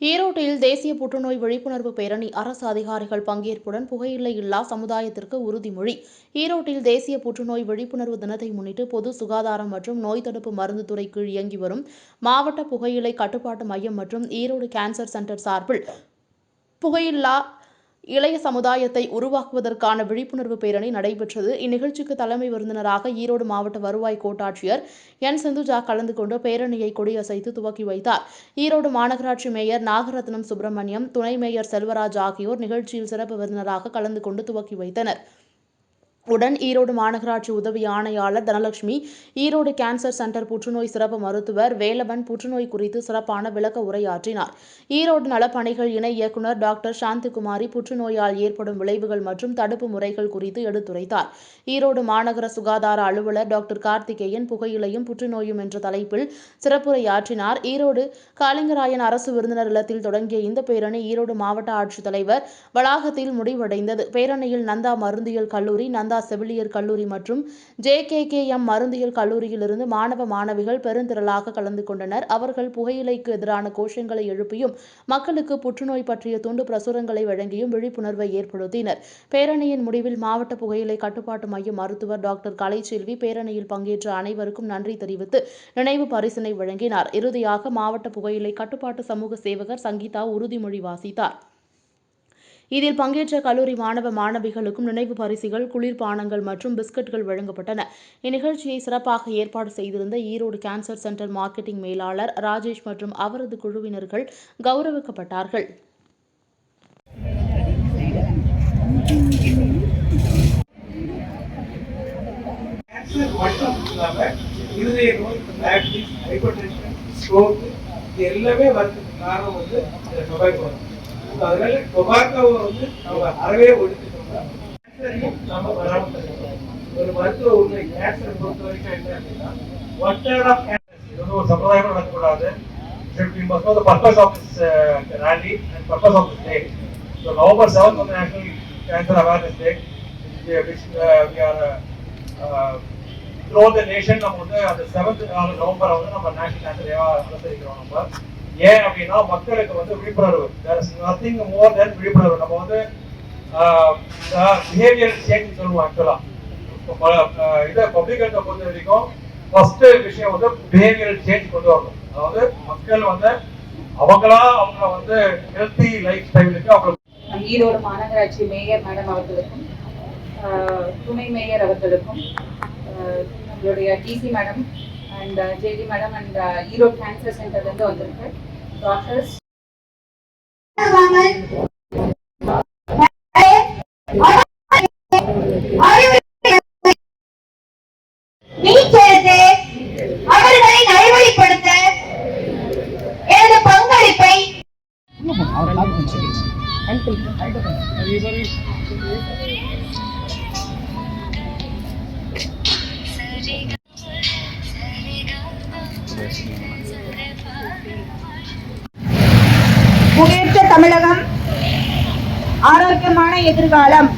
ஈரோட்டில் தேசிய புற்றுநோய் விழிப்புணர்வு பேரணி அரசு அதிகாரிகள் பங்கேற்புடன் புகையிலை இல்லா சமுதாயத்திற்கு உறுதிமொழி. ஈரோட்டில் தேசிய புற்றுநோய் விழிப்புணர்வு தினத்தை முன்னிட்டு பொது சுகாதாரம் மற்றும் நோய் தடுப்பு மருந்து துறை கீழ் இயங்கி வரும் மாவட்ட புகையிலை கட்டுப்பாட்டு மையம் மற்றும் ஈரோடு கேன்சர் சென்டர் சார்பில் புகையில்லா இளைய சமுதாயத்தை உருவாக்குவதற்கான விழிப்புணர்வு பேரணி நடைபெற்றது. இந்நிகழ்ச்சிக்கு தலைமை விருந்தினராக ஈரோடு மாவட்ட வருவாய் கோட்டாட்சியர் என். சிந்துஜா கலந்து கொண்டு பேரணியை கொடியசைத்து துவக்கி வைத்தார். ஈரோடு மாநகராட்சி மேயர் நாகரத்னம் சுப்பிரமணியம் துணை மேயர் செல்வராஜ் ஆகியோர் நிகழ்ச்சியில் சிறப்பு விருந்தினராக கலந்து கொண்டு துவக்கி வைத்தனர். உடன் ஈரோடு மாநகராட்சி உதவி ஆணையாளர் தனலட்சுமி ஈரோடு கேன்சர் சென்டர் புற்றுநோய் சிறப்பு மருத்துவர் வேலவன் புற்றுநோய் குறித்து சிறப்பான விளக்க உரையாற்றினார். ஈரோடு நலப்பணிகள் இணை இயக்குநர் டாக்டர் சாந்திகுமாரி புற்றுநோயால் ஏற்படும் விளைவுகள் மற்றும் தடுப்பு முறைகள் குறித்து எடுத்துரைத்தார். ஈரோடு மாநகர சுகாதார அலுவலர் டாக்டர் கார்த்திகேயன் புகையிலையும் புற்றுநோயும் என்ற தலைப்பில் சிறப்புரையாற்றினார். ஈரோடு காளிங்கராயன் அரசு விருந்தினர் இல்லத்தில் தொடங்கிய இந்த பேரணி ஈரோடு மாவட்ட ஆட்சித்தலைவர் வளாகத்தில் முடிவடைந்தது. பேரணியில் நந்தா மருந்தியல் கல்லூரி நந்தா செவிலியர் கல்லூரி மற்றும் ஜே கே கே எம் மருந்தியல் கல்லூரியிலிருந்து மாணவ மாணவிகள் பெருந்திரளாக கலந்து கொண்டனர். அவர்கள் புகையிலைக்கு எதிரான கோஷங்களை எழுப்பியும் மக்களுக்கு புற்றுநோய் பற்றிய துண்டு பிரசுரங்களை வழங்கியும் விழிப்புணர்வை ஏற்படுத்தினர். பேரணியின் முடிவில் மாவட்ட புகையிலை கட்டுப்பாட்டு மைய மருத்துவர் டாக்டர் கலைச்செல்வி பேரணியில் பங்கேற்ற அனைவருக்கும் நன்றி தெரிவித்து நினைவு பரிசினை வழங்கினார். இறுதியாக மாவட்ட புகையிலை கட்டுப்பாட்டு சமூக சேவகர் சங்கீதா உறுதிமொழி வாசித்தார். இதில் பங்கேற்ற கல்லூரி மாணவ மாணவிகளுக்கும் நினைவு பரிசுகள் குளிர்பானங்கள் மற்றும் பிஸ்கட்கள் வழங்கப்பட்டன. இந்நிகழ்ச்சியை சிறப்பாக ஏற்பாடு செய்திருந்த ஈரோடு கேன்சர் சென்டர் மார்க்கெட்டிங் மேலாளர் ராஜேஷ் மற்றும் அவரது குழுவினர்கள் கௌரவிக்கப்பட்டார்கள். மட்டும் இருதய நோய் டயபிட்டிஸ் ஹைப்பர் டென்ஷன் ஸ்ட்ரோக் இது எல்லாமே வரதுக்கு காரணம் வந்து இந்த டொபாக்கோ அதனால டொபாக்கோவை வந்து நம்ம அறவே ஒழிச்சுட்டோம்னா நம்ம வராமல் ஒரு மருத்துவ உண்மை கேன்சர் பொறுத்த வரைக்கும் என்ன அப்படின்னா ஒன் ஆஃப் கேன்சர் இது வந்து ஒரு சம்பிரதாயம் நடக்கக்கூடாது. Should we must know the purpose of this uh, rally and purpose of this day. So November 7th was the National Cancer Awareness Day, which, uh, we are uh, uh, throughout the nation நம்ம வந்து அந்த seventh நவம்பரை uh, வந்து நம்ம national cancer டேவா அனுசரிக்கிறோம் நம்ம. ஏன் அப்படின்னா மக்களுக்கு வந்து விழிப்புணர்வு. இஸ் நத்திங் மோர் தென் விழிப்புணர்வு. நம்ம வந்து பிஹேவியர் சேஞ்ச் சொல்லுவோம் ஆக்சுவலாக இதை பப்ளிக் ஹெல்த்தை பொறுத்த வரைக்கும் ஃபர்ஸ்ட் விஷயம் வந்து பிஹேவியர் சேஞ்ச் கொண்டு வரணும். அதாவது மக்கள் வந்து அவங்களா அவங்கள வந்து ஹெல்த்தி லைஃப் ஸ்டைலுக்கு அவங்க ஈரோடு மாநகராட்சி மேயர் மேடம் அவர்களுக்கும் ஆஹ், துணை மேயர் அவர்களுக்கும் நம்மளுடைய DC madam and JD madam and Erode cancer சென்டர்லேருந்து வந்திருக்கு. நீ நீச்சலுக்கு அவர்களை நல்வழிப்படுத்த எனது பங்களிப்பை முன்னேற்ற தமிழகம் ஆரோக்கியமான எதிர்காலம்.